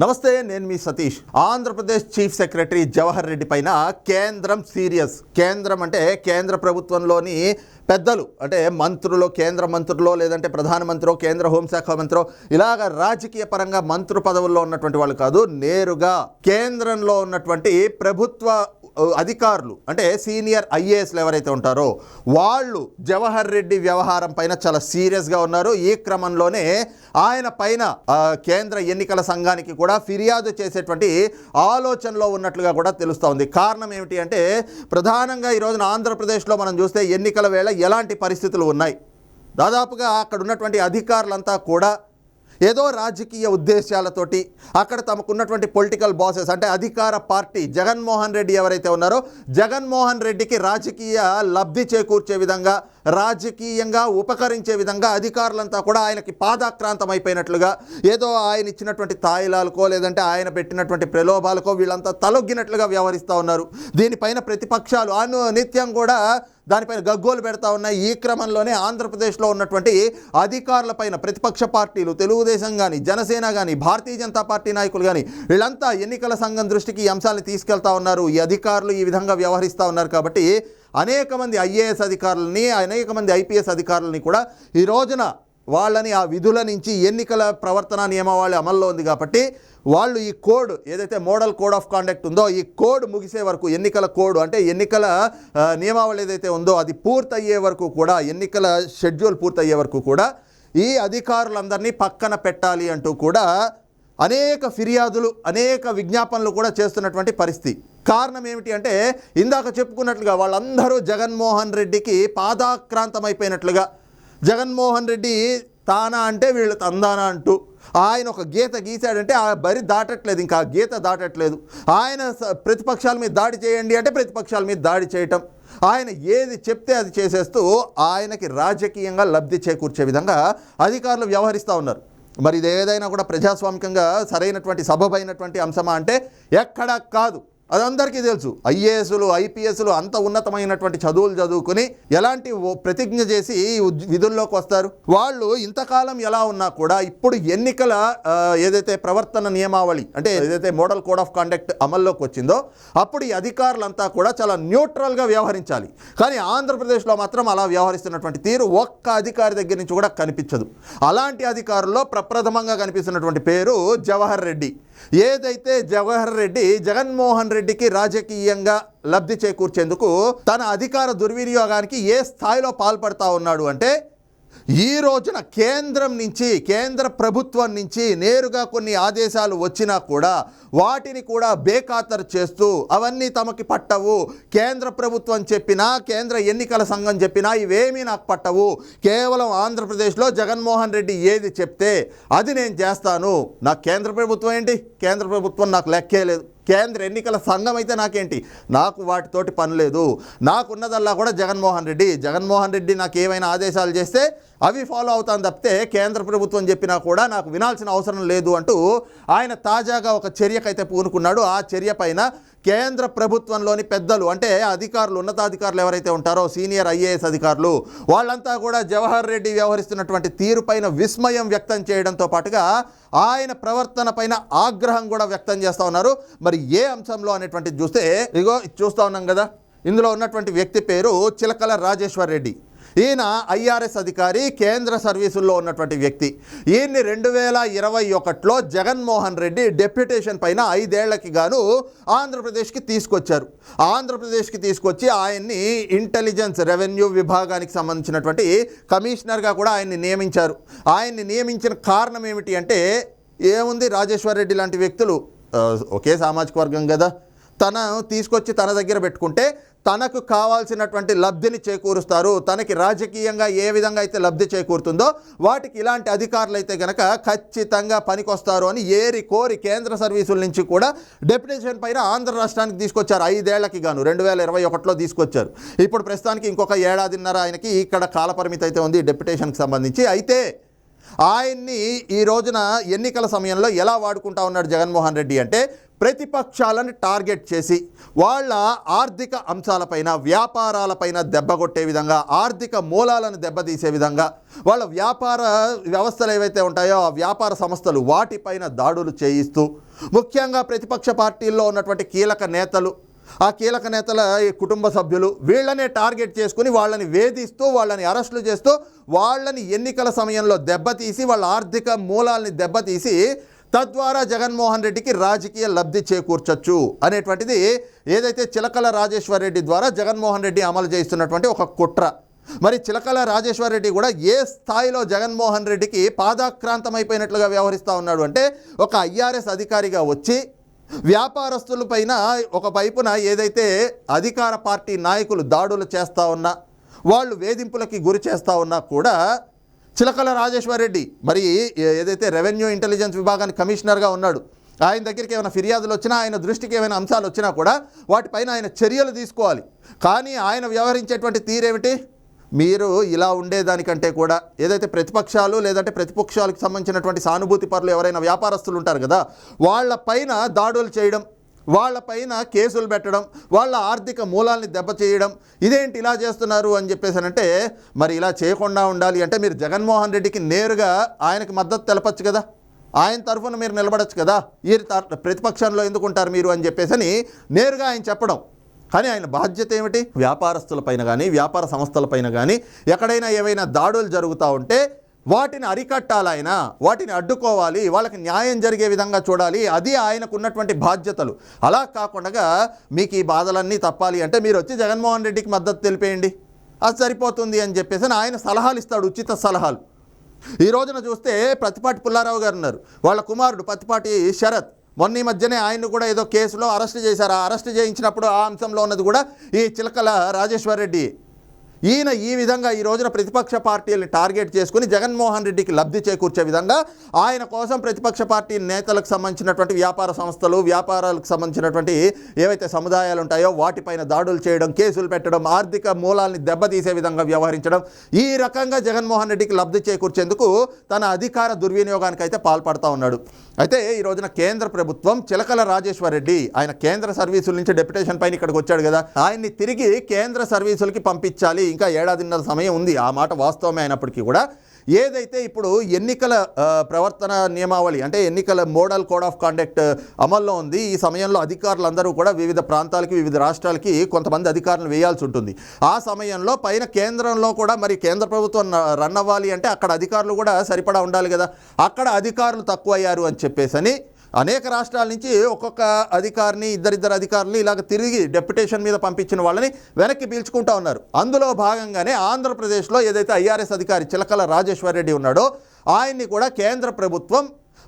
నమస్తే నేను మీ సతీష్. ఆంధ్రప్రదేశ్ చీఫ్ సెక్రటరీ జవహర్ రెడ్డి పైన కేంద్రం సీరియస్. కేంద్రం అంటే కేంద్ర ప్రభుత్వంలోని పెద్దలు. అంటే మంత్రులు కేంద్ర మంత్రులు లేదంటే ప్రధానమంత్రో కేంద్ర హోంశాఖ మంత్రో ఇలాగ రాజకీయ పరంగా మంత్రి పదవుల్లో ఉన్నటువంటి వాళ్ళు కాదు నేరుగా కేంద్రంలో ఉన్నటువంటి ప్రభుత్వ అధికారులు అంటే సీనియర్ ఐఏఎస్లు ఎవరైతే ఉంటారో వాళ్ళు జవహర్ రెడ్డి వ్యవహారం పైన చాలా సీరియస్గా ఉన్నారు. ఈ క్రమంలోనే ఆయన పైన కేంద్ర ఎన్నికల సంఘానికి కూడా ఫిర్యాదు చేసేటువంటి ఆలోచనలో ఉన్నట్లుగా కూడా తెలుస్తూ ఉంది. కారణం ఏమిటి అంటే ప్రధానంగా ఈరోజున ఆంధ్రప్రదేశ్లో మనం చూస్తే ఎన్నికల వేళ ఎలాంటి పరిస్థితులు ఉన్నాయి? దాదాపుగా అక్కడ ఉన్నటువంటి అధికారులంతా కూడా ఏదో రాజకీయ ఉద్దేశాలతోటి అక్కడ తమకున్నటువంటి పొలిటికల్ బాసెస్ అంటే అధికార పార్టీ జగన్మోహన్ రెడ్డి ఎవరైతే ఉన్నారో జగన్మోహన్ రెడ్డికి రాజకీయ లబ్ధి చేకూర్చే విధంగా రాజకీయంగా ఉపకరించే విధంగా అధికారులంతా కూడా ఆయనకి పాదాక్రాంతం అయిపోయినట్లుగా ఏదో ఆయన ఇచ్చినటువంటి తాయిలాలకో లేదంటే ఆయన పెట్టినటువంటి ప్రలోభాలకో వీళ్ళంతా తలొగ్గినట్లుగా వ్యవహరిస్తూ ఉన్నారు. దీనిపైన ప్రతిపక్షాలు అను నిత్యం కూడా దానిపైన గగ్గోలు పెడతా ఉన్నాయి. ఈ క్రమంలోనే ఆంధ్రప్రదేశ్లో ఉన్నటువంటి అధికారులపైన ప్రతిపక్ష పార్టీలు తెలుగుదేశం కానీ జనసేన కానీ భారతీయ జనతా పార్టీ నాయకులు కానీ వీళ్ళంతా ఎన్నికల సంఘం దృష్టికి ఈ అంశాన్ని తీసుకెళ్తా ఉన్నారు. ఈ అధికారులు ఈ విధంగా వ్యవహరిస్తూ ఉన్నారు కాబట్టి అనేక మంది ఐఏఎస్ అధికారులని అనేక మంది ఐపీఎస్ అధికారులని కూడా ఈ రోజున వాళ్ళని ఆ విధుల నుంచి ఎన్నికల ప్రవర్తన నియమావళి అమల్లో ఉంది కాబట్టి వాళ్ళు ఈ కోడ్ ఏదైతే మోడల్ కోడ్ ఆఫ్ కాండక్ట్ ఉందో ఈ కోడ్ ముగిసే వరకు ఎన్నికల కోడ్ అంటే ఎన్నికల నియమావళి ఏదైతే ఉందో అది పూర్తయ్యే వరకు కూడా ఎన్నికల షెడ్యూల్ పూర్తయ్యే వరకు కూడా ఈ అధికారులందరినీ పక్కన పెట్టాలి అంటూ కూడా అనేక ఫిర్యాదులు అనేక విజ్ఞాపనలు కూడా చేస్తున్నటువంటి పరిస్థితి. కారణం ఏమిటి అంటే ఇందాక చెప్పుకున్నట్లుగా వాళ్ళందరూ జగన్మోహన్ రెడ్డికి పాదాక్రాంతమైపోయినట్లుగా. జగన్మోహన్ రెడ్డి తానా అంటే వీళ్ళు తందానా అంటూ ఆయన ఒక గీత గీశాడంటే ఆ బరి దాటట్లేదు ఇంకా ఆ గీత దాటట్లేదు. ఆయన స- ప్రతిపక్షాల మీద దాడి చేయండి అంటే ప్రతిపక్షాల మీద దాడి చేయటం. ఆయన ఏది చెప్తే అది చేసేస్తూ ఆయనకి రాజకీయంగా లబ్ధి చేకూర్చే విధంగా అధికారులు వ్యవహరిస్తూ ఉన్నారు. మరి ఇది ఏదైనా కూడా ప్రజాస్వామికంగా సరైనటువంటి సబబైనటువంటి అంశమా అంటే ఎక్కడా కాదు. అది అందరికీ తెలుసు. ఐఏఎస్లు ఐపీఎస్లు అంత ఉన్నతమైనటువంటి చదువులు చదువుకుని ఎలాంటి ఓ ప్రతిజ్ఞ చేసి విధుల్లోకి వస్తారు? వాళ్ళు ఇంతకాలం ఎలా ఉన్నా కూడా ఇప్పుడు ఎన్నికల ఏదైతే ప్రవర్తన నియమావళి అంటే ఏదైతే మోడల్ కోడ్ ఆఫ్ కాండక్ట్ అమల్లోకి వచ్చిందో అప్పుడు ఈ అధికారులంతా కూడా చాలా న్యూట్రల్గా వ్యవహరించాలి. కానీ ఆంధ్రప్రదేశ్లో మాత్రం అలా వ్యవహరిస్తున్నటువంటి తీరు ఒక్క అధికారి దగ్గర నుంచి కూడా కనిపించదు. అలాంటి అధికారుల్లో ప్రప్రథమంగా కనిపిస్తున్నటువంటి పేరు జవహర్ రెడ్డి. ఏదైతే జవహర్ రెడ్డి జగన్మోహన్ రెడ్డికి రాజకీయంగా లబ్ధి చేకూర్చేందుకు తన అధికార దుర్వినియోగానికి ఏ స్థాయిలో పాల్పడతా ఉన్నాడు అంటే ఈ రోజున కేంద్రం నుంచి కేంద్ర ప్రభుత్వం నుంచి నేరుగా కొన్ని ఆదేశాలు వచ్చినా కూడా వాటిని కూడా బేఖాతరు చేస్తూ అవన్నీ తమకి పట్టవు. కేంద్ర ప్రభుత్వం చెప్పినా కేంద్ర ఎన్నికల సంఘం చెప్పినా ఇవేమీ నాకు పట్టవు. కేవలం ఆంధ్రప్రదేశ్లో జగన్మోహన్ రెడ్డి ఏది చెప్తే అది నేను చేస్తాను. నాకు కేంద్ర ప్రభుత్వం ఏంటి? కేంద్ర ప్రభుత్వం నాకు లెక్కే లేదు. కేంద్ర ఎన్నికల సంఘం అయితే నాకేంటి? నాకు వాటితోటి పని లేదు. నాకున్నదల్లా కూడా జగన్మోహన్ రెడ్డి. జగన్మోహన్ రెడ్డి నాకు ఏమైనా ఆదేశాలు చేస్తే అవి ఫాలో అవుతాను తప్పితే కేంద్ర ప్రభుత్వం చెప్పినా కూడా నాకు వినాల్సిన అవసరం లేదు అంటూ ఆయన తాజాగా ఒక చర్యకైతే పూనుకున్నాడు. ఆ చర్య పైన కేంద్ర ప్రభుత్వంలోని పెద్దలు అంటే అధికారులు ఉన్నతాధికారులు ఎవరైతే ఉంటారో సీనియర్ ఐఏఎస్ అధికారులు వాళ్ళంతా కూడా జవహర్ రెడ్డి వ్యవహరిస్తున్నటువంటి తీరుపైన విస్మయం వ్యక్తం చేయడంతో పాటుగా ఆయన ప్రవర్తన పైన ఆగ్రహం కూడా వ్యక్తం చేస్తూ ఉన్నారు. మరి ఏ అంశంలో అనేటువంటిది చూస్తే ఇగో ఇది చూస్తూ ఉన్నాం కదా ఇందులో ఉన్నటువంటి వ్యక్తి పేరు చిలకల రాజేశ్వర్ రెడ్డి. ఈయన ఐఆర్ఎస్ అధికారి కేంద్ర సర్వీసుల్లో ఉన్నటువంటి వ్యక్తి. ఈయన్ని రెండు వేల ఇరవై ఒకటిలో జగన్మోహన్ రెడ్డి డెప్యుటేషన్ పైన ఐదేళ్ళకి గాను ఆంధ్రప్రదేశ్కి తీసుకొచ్చారు. ఆంధ్రప్రదేశ్కి తీసుకొచ్చి ఆయన్ని ఇంటెలిజెన్స్ రెవెన్యూ విభాగానికి సంబంధించినటువంటి కమిషనర్గా కూడా ఆయన్ని నియమించారు. ఆయన్ని నియమించిన కారణం ఏమిటి అంటే ఏముంది రాజేశ్వర్ రెడ్డి లాంటి వ్యక్తులు? ఒకే సామాజిక వర్గం కదా. తన తీసుకొచ్చి తన దగ్గర పెట్టుకుంటే తనకు కావాల్సినటువంటి లబ్ధిని చేకూరుస్తారు. తనకి రాజకీయంగా ఏ విధంగా అయితే లబ్ధి చేకూరుతుందో వాటికి ఇలాంటి అధికారులు అయితే కనుక ఖచ్చితంగా పనికొస్తారు అని ఏరి కోరి కేంద్ర సర్వీసుల నుంచి కూడా డెప్యుటేషన్ పైన ఆంధ్ర రాష్ట్రానికి తీసుకొచ్చారు. ఐదేళ్ళకి గాను రెండు వేల ఇరవై ఒకటిలో తీసుకొచ్చారు. ఇప్పుడు ప్రస్తుతానికి ఇంకొక ఏడాదిన్నర ఆయనకి ఇక్కడ కాలపరిమితి అయితే ఉంది డెప్యుటేషన్కి సంబంధించి. అయితే ఆయన్ని ఈ రోజున ఎన్నికల సమయంలో ఎలా వాడుకుంటా ఉన్నాడు జగన్మోహన్ రెడ్డి అంటే ప్రతిపక్షాలను టార్గెట్ చేసి వాళ్ళ ఆర్థిక అంశాలపైన వ్యాపారాలపైన దెబ్బగొట్టే విధంగా ఆర్థిక మూలాలను దెబ్బతీసే విధంగా వాళ్ళ వ్యాపార వ్యవస్థలు ఏవైతే ఉంటాయో ఆ వ్యాపార సంస్థలు వాటిపైన దాడులు చేయిస్తూ ముఖ్యంగా ప్రతిపక్ష పార్టీల్లో ఉన్నటువంటి కీలక నేతలు ఆ కీలక నేతల ఈ కుటుంబ సభ్యులు వీళ్ళనే టార్గెట్ చేసుకుని వాళ్ళని వేధిస్తూ వాళ్ళని అరెస్టులు చేస్తూ వాళ్ళని ఎన్నికల సమయంలో దెబ్బతీసి వాళ్ళ ఆర్థిక మూలాల్ని దెబ్బతీసి తద్వారా జగన్మోహన్ రెడ్డికి రాజకీయ లబ్ధి చేకూర్చొచ్చు అనేటువంటిది ఏదైతే చిలకల రాజేశ్వర్ రెడ్డి ద్వారా జగన్మోహన్ రెడ్డి అమలు చేస్తున్నటువంటి ఒక కుట్ర. మరి చిలకల రాజేశ్వర్ రెడ్డి కూడా ఏ స్థాయిలో జగన్మోహన్ రెడ్డికి పాదాక్రాంతమైపోయినట్లుగా వ్యవహరిస్తూ ఉన్నాడు అంటే ఒక ఐఆర్ఎస్ అధికారిగా వచ్చి వ్యాపారస్తులపైన ఒక వైపున ఏదైతే అధికార పార్టీ నాయకులు దాడులు చేస్తూ ఉన్నా వాళ్ళు వేధింపులకి గురి చేస్తూ ఉన్నా కూడా చిలకల రాజేశ్వర్ రెడ్డి మరి ఏదైతే రెవెన్యూ ఇంటెలిజెన్స్ విభాగానికి కమిషనర్గా ఉన్నాడు ఆయన దగ్గరికి ఏమైనా ఫిర్యాదులు వచ్చినా ఆయన దృష్టికి ఏమైనా అంశాలు వచ్చినా కూడా వాటిపైన ఆయన చర్యలు తీసుకోవాలి. కానీ ఆయన వ్యవహరించేటువంటి తీరేమిటి? మీరు ఇలా ఉండేదానికంటే కూడా ఏదైతే ప్రతిపక్షాలు లేదంటే ప్రతిపక్షాలకు సంబంధించినటువంటి సానుభూతి పరులు ఎవరైనా వ్యాపారస్తులు ఉంటారు కదా వాళ్ళ పైన దాడులు చేయడం వాళ్ళ పైన కేసులు పెట్టడం వాళ్ళ ఆర్థిక మూలాల్ని దెబ్బచేయడం ఇదేంటి ఇలా చేస్తున్నారు అని చెప్పేసానంటే మరి ఇలా చేయకుండా ఉండాలి అంటే మీరు జగన్మోహన్ రెడ్డికి నేరుగా ఆయనకి మద్దతు తెలపచ్చు కదా? ఆయన తరఫున మీరు నిలబడచ్చు కదా? ఈ త- ప్రతిపక్షంలో ఎందుకు ఉంటారు మీరు అని చెప్పేసి నేరుగా ఆయన చెప్పడం. కానీ ఆయన బాధ్యత ఏమిటి? వ్యాపారస్తులపైన కానీ వ్యాపార సంస్థలపైన కానీ ఎక్కడైనా ఏవైనా దాడులు జరుగుతూ ఉంటే వాటిని అరికట్టాలి ఆయన వాటిని అడ్డుకోవాలి వాళ్ళకి న్యాయం జరిగే విధంగా చూడాలి అది ఆయనకు ఉన్నటువంటి బాధ్యతలు. అలా కాకుండా మీకు ఈ బాధలన్నీ తప్పాలి అంటే మీరు వచ్చి జగన్మోహన్ రెడ్డికి మద్దతు తెలిపేయండి. అది సరిపోతుంది అని చెప్పేసి ఆయన సలహాలు ఇస్తాడు ఉచిత సలహాలు. ఈ రోజున చూస్తే ప్రతిపాటి పుల్లారావు గారు ఉన్నారు. వాళ్ళ కుమారుడు ప్రతిపాటి శరత్ మొన్న ఈ మధ్యనే ఆయన్ని కూడా ఏదో కేసులో అరెస్ట్ చేశారు. ఆ అరెస్ట్ చేయించినప్పుడు ఆ అంశంలో ఉన్నది కూడా ఈ చిలకల రాజేశ్వర్ రెడ్డి. ఈయన ఈ విధంగా ఈ రోజున ప్రతిపక్ష పార్టీలను టార్గెట్ చేసుకుని జగన్మోహన్ రెడ్డికి లబ్ధి చేకూర్చే విధంగా ఆయన కోసం ప్రతిపక్ష పార్టీ నేతలకు సంబంధించినటువంటి వ్యాపార సంస్థలు వ్యాపారాలకు సంబంధించినటువంటి ఏవైతే సముదాయాలు ఉంటాయో వాటిపైన దాడులు చేయడం కేసులు పెట్టడం ఆర్థిక మూలాల్ని దెబ్బతీసే విధంగా వ్యవహరించడం ఈ రకంగా జగన్మోహన్ రెడ్డికి లబ్ధి చేకూర్చేందుకు తన అధికార దుర్వినియోగానికి అయితే పాల్పడతా ఉన్నాడు. అయితే ఈ రోజున కేంద్ర ప్రభుత్వం చిలకల రాజేశ్వర్ రెడ్డి ఆయన కేంద్ర సర్వీసుల నుంచి డెప్యుటేషన్ పైన ఇక్కడికి వచ్చాడు కదా. ఆయన్ని తిరిగి కేంద్ర సర్వీసులకి పంపించాలి. ఇంకా ఏడాదిన్నర సమయం ఉంది. ఆ మాట వాస్తవమే అయినప్పటికీ కూడా ఏదైతే ఇప్పుడు ఎన్నికల ప్రవర్తన నియమావళి అంటే ఎన్నికల మోడల్ కోడ్ ఆఫ్ కాండక్ట్ అమల్లో ఉంది. ఈ సమయంలో అధికారులందరూ కూడా వివిధ ప్రాంతాలకి వివిధ రాష్ట్రాలకి కొంతమంది అధికారులను వేయాల్సి ఉంటుంది. ఆ సమయంలో పైన కేంద్రంలో కూడా మరి కేంద్ర ప్రభుత్వం రన్ అవ్వాలి అంటే అక్కడ అధికారులు కూడా సరిపడా ఉండాలి కదా. అక్కడ అధికారులు తక్కువయ్యారు అని చెప్పేసని అనేక రాష్ట్రాల నుంచి ఒక్కొక్క అధికారిని ఇద్దరిద్దరు అధికారులు ఇలాగ తిరిగి డెప్యుటేషన్ మీద పంపించిన వాళ్ళని వెనక్కి పీల్చుకుంటా ఉన్నారు. అందులో భాగంగానే ఆంధ్రప్రదేశ్లో ఏదైతే ఐఆర్ఎస్ అధికారి చిలకల రాజేశ్వర్ రెడ్డి ఉన్నాడో ఆయన్ని కూడా కేంద్ర ప్రభుత్వం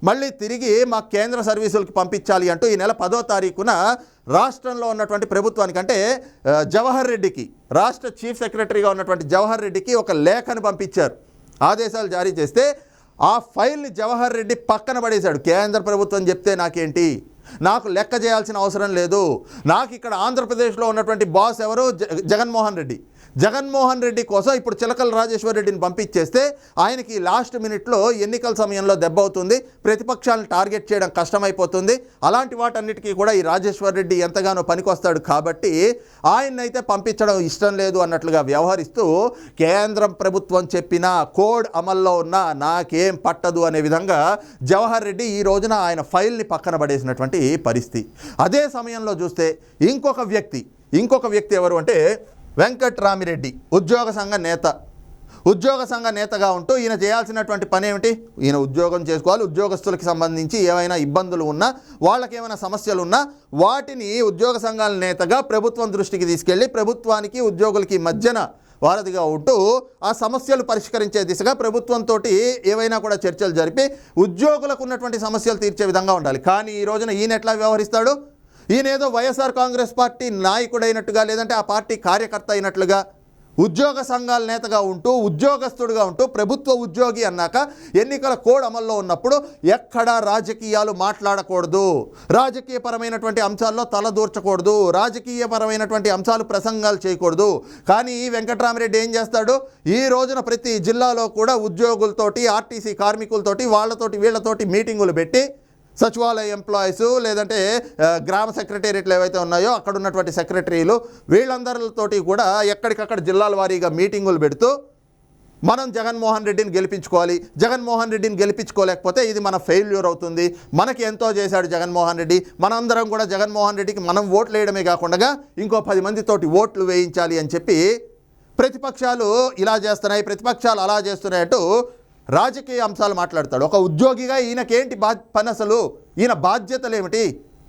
మళ్ళీ తిరిగి మా కేంద్ర సర్వీసులకి పంపించాలి అంటూ ఈ నెల పదో తారీఖున రాష్ట్రంలో ఉన్నటువంటి ప్రభుత్వానికి అంటే జవహర్ రెడ్డికి రాష్ట్ర చీఫ్ సెక్రటరీగా ఉన్నటువంటి జవహర్ రెడ్డికి ఒక లేఖను పంపించారు. ఆదేశాలు జారీ చేస్తే ఆ ఫైల్ని జవహర్ రెడ్డి పక్కన పడేశాడు. కేంద్ర ప్రభుత్వం చెప్తే నాకేంటి? నాకు లెక్క చేయాల్సిన అవసరం లేదు. నాకు ఇక్కడ ఆంధ్రప్రదేశ్లో ఉన్నటువంటి బాస్ ఎవరు? జ- జగన్మోహన్ రెడ్డి. జగన్మోహన్ రెడ్డి కోసం ఇప్పుడు చిలకల రాజేశ్వర్ రెడ్డిని పంపించేస్తే ఆయనకి లాస్ట్ మినిట్లో ఎన్నికల సమయంలో దెబ్బ అవుతుంది. ప్రతిపక్షాలను టార్గెట్ చేయడం కష్టమైపోతుంది. అలాంటి వాటన్నిటికీ కూడా ఈ రాజేశ్వర్ రెడ్డి ఎంతగానో పనికొస్తాడు కాబట్టి ఆయన్నైతే పంపించడం ఇష్టం లేదు అన్నట్లుగా వ్యవహరిస్తూ కేంద్రం ప్రభుత్వం చెప్పిన కోడ్ అమల్లో ఉన్న నాకేం పట్టదు అనే విధంగా జవహర్ రెడ్డి ఈ రోజున ఆయన ఫైల్ని పక్కన పడేసినటువంటి పరిస్థితి. అదే సమయంలో చూస్తే ఇంకొక వ్యక్తి ఇంకొక వ్యక్తి ఎవరు అంటే వెంకట్ రామిరెడ్డి ఉద్యోగ సంఘ నేత. ఉద్యోగ సంఘ నేతగా ఉంటూ ఈయన చేయాల్సినటువంటి పని ఏమిటి? ఈయన ఉద్యోగం చేసుకోవాలి. ఉద్యోగస్తులకి సంబంధించి ఏమైనా ఇబ్బందులు ఉన్నా వాళ్ళకి ఏమైనా సమస్యలు ఉన్నా వాటిని ఉద్యోగ సంఘాల నేతగా ప్రభుత్వం దృష్టికి తీసుకెళ్ళి ప్రభుత్వానికి ఉద్యోగులకి మధ్యన వారధిగా ఉంటూ ఆ సమస్యలు పరిష్కరించే దిశగా ప్రభుత్వంతో ఏవైనా కూడా చర్చలు జరిపి ఉద్యోగులకు ఉన్నటువంటి సమస్యలు తీర్చే విధంగా ఉండాలి. కానీ ఈ రోజున ఈయన ఎట్లా వ్యవహరిస్తాడు? ఈయన ఏదో వైఎస్ఆర్ కాంగ్రెస్ పార్టీ నాయకుడైనట్టుగా లేదంటే ఆ పార్టీ కార్యకర్త అయినట్లుగా ఉద్యోగ సంఘాల నేతగా ఉంటూ ఉద్యోగస్తుడుగా ఉంటూ ప్రభుత్వ ఉద్యోగి అన్నాక ఎన్నికల కోడ్ అమల్లో ఉన్నప్పుడు ఎక్కడా రాజకీయాలు మాట్లాడకూడదు. రాజకీయపరమైనటువంటి అంశాల్లో తలదూర్చకూడదు రాజకీయపరమైనటువంటి అంశాలు ప్రసంగాలు చేయకూడదు. కానీ ఈ వెంకట్రామరెడ్డి ఏం చేస్తాడు? ఈ రోజున ప్రతి జిల్లాలో కూడా ఉద్యోగులతోటి ఆర్టీసీ కార్మికులతోటి వాళ్ళతోటి వీళ్ళతోటి మీటింగులు పెట్టి సచివాలయ ఎంప్లాయీస్ లేదంటే గ్రామ సెక్రటేరియట్లు ఏవైతే ఉన్నాయో అక్కడ ఉన్నటువంటి సెక్రటరీలు వీళ్ళందరితోటి కూడా ఎక్కడికక్కడ జిల్లాల వారీగా మీటింగులు పెడుతూ మనం జగన్మోహన్ రెడ్డిని గెలిపించుకోవాలి జగన్మోహన్ రెడ్డిని గెలిపించుకోలేకపోతే ఇది మన ఫెయిల్యూర్ అవుతుంది మనకి ఎంతో చేశాడు జగన్మోహన్ రెడ్డి మనందరం కూడా జగన్మోహన్ రెడ్డికి మనం ఓట్లు వేయడమే కాకుండా ఇంకో పది మందితోటి ఓట్లు వేయించాలి అని చెప్పి ప్రతిపక్షాలు ఇలా చేస్తున్నాయి ప్రతిపక్షాలు అలా చేస్తున్నాయి అటు రాజకీయ అంశాలు మాట్లాడతాడు. ఒక ఉద్యోగిగా ఈయనకేంటి బా పని అసలు ఈయన బాధ్యతలు ఏమిటి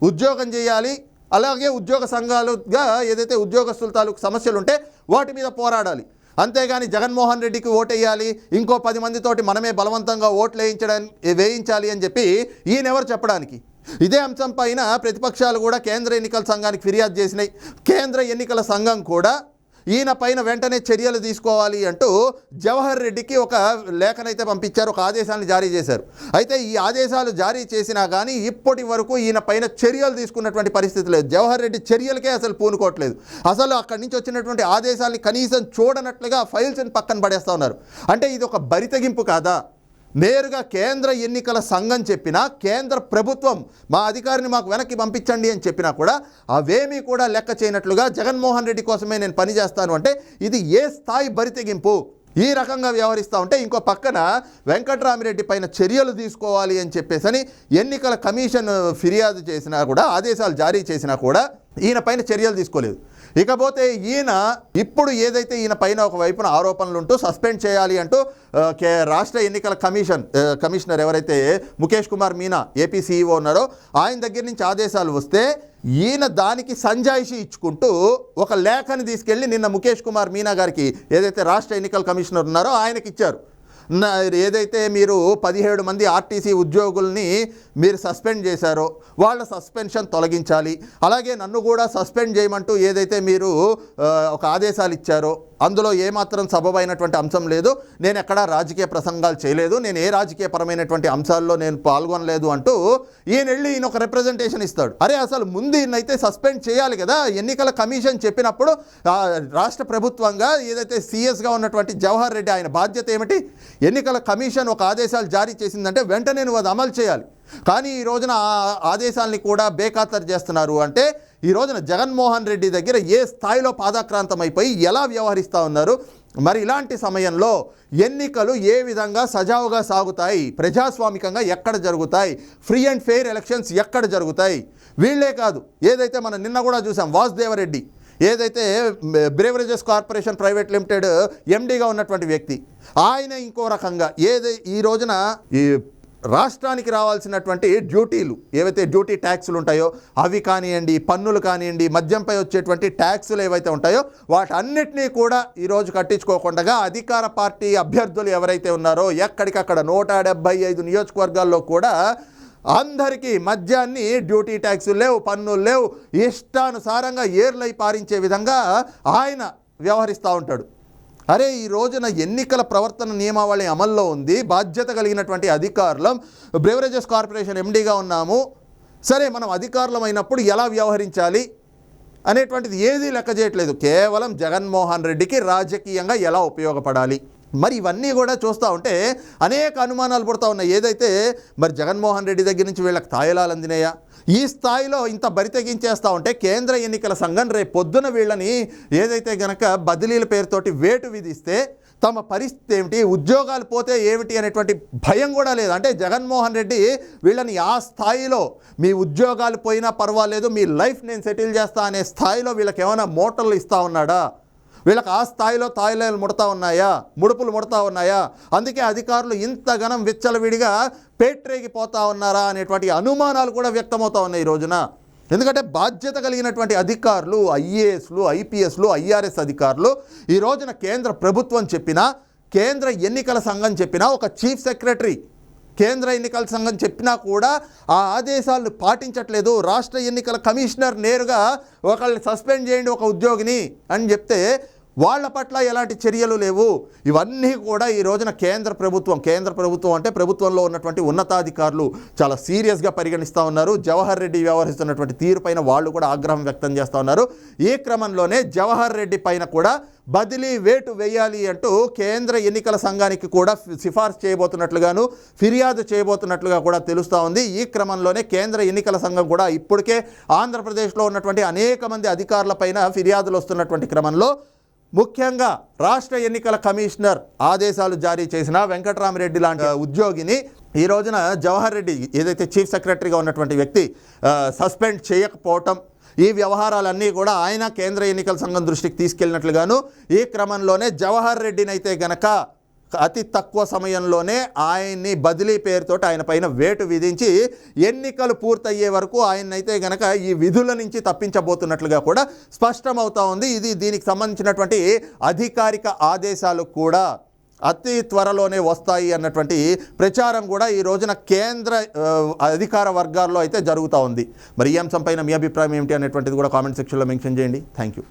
ఉద్యోగం చేయాలి అలాగే ఉద్యోగ సంఘాలుగా ఏదైతే ఉద్యోగస్తుల తాలూకు సమస్యలు ఉంటే వాటి మీద పోరాడాలి. అంతేగాని జగన్మోహన్ రెడ్డికి ఓటేయాలి ఇంకో పది మందితోటి మనమే బలవంతంగా ఓట్లు వేయించడానికి వేయించాలి అని చెప్పి ఈయనెవరు చెప్పడానికి? ఇదే అంశం పైన ప్రతిపక్షాలు కూడా కేంద్ర ఎన్నికల సంఘానికి ఫిర్యాదు చేసినాయి. కేంద్ర ఎన్నికల సంఘం కూడా ఈయన పైన వెంటనే చర్యలు తీసుకోవాలి అంటూ జవహర్ రెడ్డికి ఒక లేఖనైతే పంపించారు ఒక ఆదేశాలను జారీ చేశారు. అయితే ఈ ఆదేశాలు జారీ చేసినా కానీ ఇప్పటి వరకు ఈయన పైన చర్యలు తీసుకున్నటువంటి పరిస్థితి లేదు. జవహర్ రెడ్డి చర్యలకే అసలు పూనుకోవట్లేదు. అసలు అక్కడి నుంచి వచ్చినటువంటి ఆదేశాలని కనీసం చూడనట్లుగా ఫైల్స్ని పక్కన పడేస్తూ ఉన్నారు. అంటే ఇది ఒక బరితగింపు కాదా? నేరుగా కేంద్ర ఎన్నికల సంఘం చెప్పినా కేంద్ర ప్రభుత్వం మా అధికారిని మాకు వెనక్కి పంపించండి అని చెప్పినా కూడా అవేమీ కూడా లెక్క చేయనట్లుగా జగన్మోహన్ రెడ్డి కోసమే నేను పనిచేస్తాను అంటే ఇది ఏ స్థాయి బరితెగింపు? ఈ రకంగా వ్యవహరిస్తూ ఉంటే ఇంకో పక్కన వెంకట్రామిరెడ్డి పైన చర్యలు తీసుకోవాలి అని చెప్పేసని ఎన్నికల కమిషన్ ఫిర్యాదు చేసినా కూడా ఆదేశాలు జారీ చేసినా కూడా ఈయన పైన చర్యలు తీసుకోలేదు. ఇకపోతే ఈయన ఇప్పుడు ఏదైతే ఈయన పైన ఒక వైపున ఆరోపణలు ఉంటూ సస్పెండ్ చేయాలి అంటూ కే రాష్ట్ర ఎన్నికల కమిషన్ కమిషనర్ ఎవరైతే ముఖేష్ కుమార్ మీనా ఏపీ సీఈఓ ఉన్నారో ఆయన దగ్గర నుంచి ఆదేశాలు వస్తే ఈయన దానికి సంజాయిషి ఇచ్చుకుంటూ ఒక లేఖని తీసుకెళ్ళి నిన్న ముఖేష్ కుమార్ మీనా గారికి ఏదైతే రాష్ట్ర ఎన్నికల కమిషనర్ ఉన్నారో ఆయనకి ఇచ్చారు ఏదైతే మీరు పదిహేడు మంది ఆర్టీసీ ఉద్యోగుల్ని మీరు సస్పెండ్ చేశారో వాళ్ళ సస్పెన్షన్ తొలగించాలి. అలాగే నన్ను కూడా సస్పెండ్ చేయమంటూ ఏదైతే మీరు ఒక ఆదేశాలు ఇచ్చారో అందులో ఏమాత్రం సబబైనటువంటి అంశం లేదు. నేను ఎక్కడా రాజకీయ ప్రసంగాలు చేయలేదు. నేను ఏ రాజకీయ పరమైనటువంటి అంశాల్లో నేను పాల్గొనలేదు అంటూ ఈయన వెళ్ళి ఈయన ఒక రిప్రజెంటేషన్ ఇస్తాడు. అరే అసలు ముందు ఈయనైతే సస్పెండ్ చేయాలి కదా. ఎన్నికల కమిషన్ చెప్పినప్పుడు రాష్ట్ర ప్రభుత్వంగా ఏదైతే సీఎస్గా ఉన్నటువంటి జవహర్ రెడ్డి ఆయన బాధ్యత ఏమిటి? ఎన్నికల కమిషన్ ఒక ఆదేశాలు జారీ చేసిందంటే వెంటనే నువ్వు అది అమలు చేయాలి. కానీ ఈ రోజున ఆ ఆదేశాలని కూడా బేఖాతరు చేస్తున్నారు అంటే ఈ రోజున జగన్మోహన్ రెడ్డి దగ్గర ఏ స్థాయిలో పాదాక్రాంతమైపోయి ఎలా వ్యవహరిస్తూ ఉన్నారు? మరి ఇలాంటి సమయంలో ఎన్నికలు ఏ విధంగా సజావుగా సాగుతాయి? ప్రజాస్వామికంగా ఎక్కడ జరుగుతాయి? ఫ్రీ అండ్ ఫెయిర్ ఎలక్షన్స్ ఎక్కడ జరుగుతాయి? వీళ్ళే కాదు ఏదైతే మనం నిన్న కూడా చూసాం వాసుదేవరెడ్డి ఏదైతే బ్రేవరేజెస్ కార్పొరేషన్ ప్రైవేట్ లిమిటెడ్ ఎండీగా ఉన్నటువంటి వ్యక్తి ఆయన ఇంకో రకంగా ఏది ఈ రోజున ఈ రాష్ట్రానికి రావాల్సినటువంటి డ్యూటీలు ఏవైతే డ్యూటీ ట్యాక్సులు ఉంటాయో అవి కానివ్వండి పన్నులు కానివ్వండి మద్యంపై వచ్చేటువంటి ట్యాక్సులు ఏవైతే ఉంటాయో వాటన్నిటినీ కూడా ఈరోజు కట్టించుకోకుండా అధికార పార్టీ అభ్యర్థులు ఎవరైతే ఉన్నారో ఎక్కడికక్కడ నూట డెబ్బై ఐదు నియోజకవర్గాల్లో కూడా అందరికీ మద్యాన్ని డ్యూటీ ట్యాక్సులు లేవు పన్నులు లేవు. ఇష్టానుసారంగా ఏర్లై పారించే విధంగా ఆయన వ్యవహరిస్తూ ఉంటాడు. అరే ఈ రోజున ఎన్నికల ప్రవర్తన నియమావళి అమల్లో ఉంది. బాధ్యత కలిగినటువంటి అధికారులం బ్రేవరేజెస్ కార్పొరేషన్ ఎండీగా ఉన్నాము. సరే మనం అధికారులం అయినప్పుడు ఎలా వ్యవహరించాలి? అనేటువంటిది ఏదీ లెక్క చేయట్లేదు. కేవలం జగన్మోహన్ రెడ్డికి రాజకీయంగా ఎలా ఉపయోగపడాలి? మరి ఇవన్నీ కూడా చూస్తూ ఉంటే అనేక అనుమానాలు పుడతా ఉన్నాయి. ఏదైతే మరి జగన్మోహన్ రెడ్డి దగ్గర నుంచి వీళ్ళకి తాయిలాలు అందినాయా? ఈ స్థాయిలో ఇంత బరితెగించేస్తూ ఉంటే కేంద్ర ఎన్నికల సంఘం రేపు పొద్దున వీళ్ళని ఏదైతే గనక బదిలీల పేరుతోటి వేటు విధిస్తే తమ పరిస్థితి ఏమిటి? ఉద్యోగాలు పోతే ఏమిటి అనేటువంటి భయం కూడా లేదు. అంటే జగన్మోహన్ రెడ్డి వీళ్ళని ఆ స్థాయిలో మీ ఉద్యోగాలు పోయినా పర్వాలేదు మీ లైఫ్ నేను సెటిల్ చేస్తా అనే స్థాయిలో వీళ్ళకి ఏమైనా మోటార్లు ఇస్తా ఉన్నాడా? వీళ్ళకి ఆ స్థాయిలో తాయిలాలు ముడతా ఉన్నాయా? ముడుపులు ముడతా ఉన్నాయా? అందుకే అధికారులు ఇంత గణం విచ్చలవిడిగా పేట్రేగిపోతా ఉన్నారా అనేటువంటి అనుమానాలు కూడా వ్యక్తమవుతా ఉన్నాయి ఈ రోజున. ఎందుకంటే బాధ్యత కలిగినటువంటి అధికారులు ఐఏఎస్లు ఐపీఎస్లు ఐఆర్ఎస్ అధికారులు ఈ రోజున కేంద్ర ప్రభుత్వం చెప్పినా కేంద్ర ఎన్నికల సంఘం చెప్పినా ఒక చీఫ్ సెక్రటరీ కేంద్ర ఎన్నికల సంఘం చెప్పినా కూడా ఆ ఆదేశాలను పాటించట్లేదు. రాష్ట్ర ఎన్నికల కమిషనర్ నేరుగా ఒకళ్ళని సస్పెండ్ చేయండి ఒక ఉద్యోగిని అని చెప్తే వాళ్ళ పట్ల ఎలాంటి చర్యలు లేవు. ఇవన్నీ కూడా ఈ రోజున కేంద్ర ప్రభుత్వం కేంద్ర ప్రభుత్వం అంటే ప్రభుత్వంలో ఉన్నటువంటి ఉన్నతాధికారులు చాలా సీరియస్గా పరిగణిస్తూ ఉన్నారు. జవహర్ రెడ్డి వ్యవహరిస్తున్నటువంటి తీరు పైన వాళ్ళు కూడా ఆగ్రహం వ్యక్తం చేస్తూ ఉన్నారు. ఈ క్రమంలోనే జవహర్ రెడ్డి పైన కూడా బదిలీ వేటు వేయాలి అంటూ కేంద్ర ఎన్నికల సంఘానికి కూడా సిఫార్సు చేయబోతున్నట్లుగాను ఫిర్యాదు చేయబోతున్నట్లుగా కూడా తెలుస్తూ ఉంది. ఈ క్రమంలోనే కేంద్ర ఎన్నికల సంఘం కూడా ఇప్పటికే ఆంధ్రప్రదేశ్లో ఉన్నటువంటి అనేక మంది అధికారులపైన ఫిర్యాదులు వస్తున్నటువంటి క్రమంలో ముఖ్యంగా రాష్ట్ర ఎన్నికల కమిషనర్ ఆదేశాలు జారీ చేసిన వెంకటరామరెడ్డి లాంటి ఉద్యోగిని ఈ రోజున జవహర్ రెడ్డి ఏదైతే చీఫ్ సెక్రటరీగా ఉన్నటువంటి వ్యక్తి సస్పెండ్ చేయకపోవటం ఈ వ్యవహారాలన్నీ కూడా ఆయన కేంద్ర ఎన్నికల సంఘం దృష్టికి తీసుకెళ్ళినట్లుగాను ఈ క్రమంలోనే జవహర్ రెడ్డినైతే గనక అతి తక్కువ సమయంలోనే ఆయన్ని బదిలీ పేరుతో ఆయన పైన వేటు విధించి ఎన్నికలు పూర్తయ్యే వరకు ఆయన్నైతే గనక ఈ విధుల నుంచి తప్పించబోతున్నట్లుగా కూడా స్పష్టమవుతా ఉంది. ఇది దీనికి సంబంధించినటువంటి అధికారిక ఆదేశాలు కూడా అతి త్వరలోనే వస్తాయి అన్నటువంటి ప్రచారం కూడా ఈ రోజున కేంద్ర అధికార వర్గాల్లో అయితే జరుగుతూ ఉంది. మరి ఈ అంశంపైన మీ అభిప్రాయం ఏమిటి అనేటువంటిది కూడా కామెంట్ సెక్షన్లో మెన్షన్ చేయండి. Thank you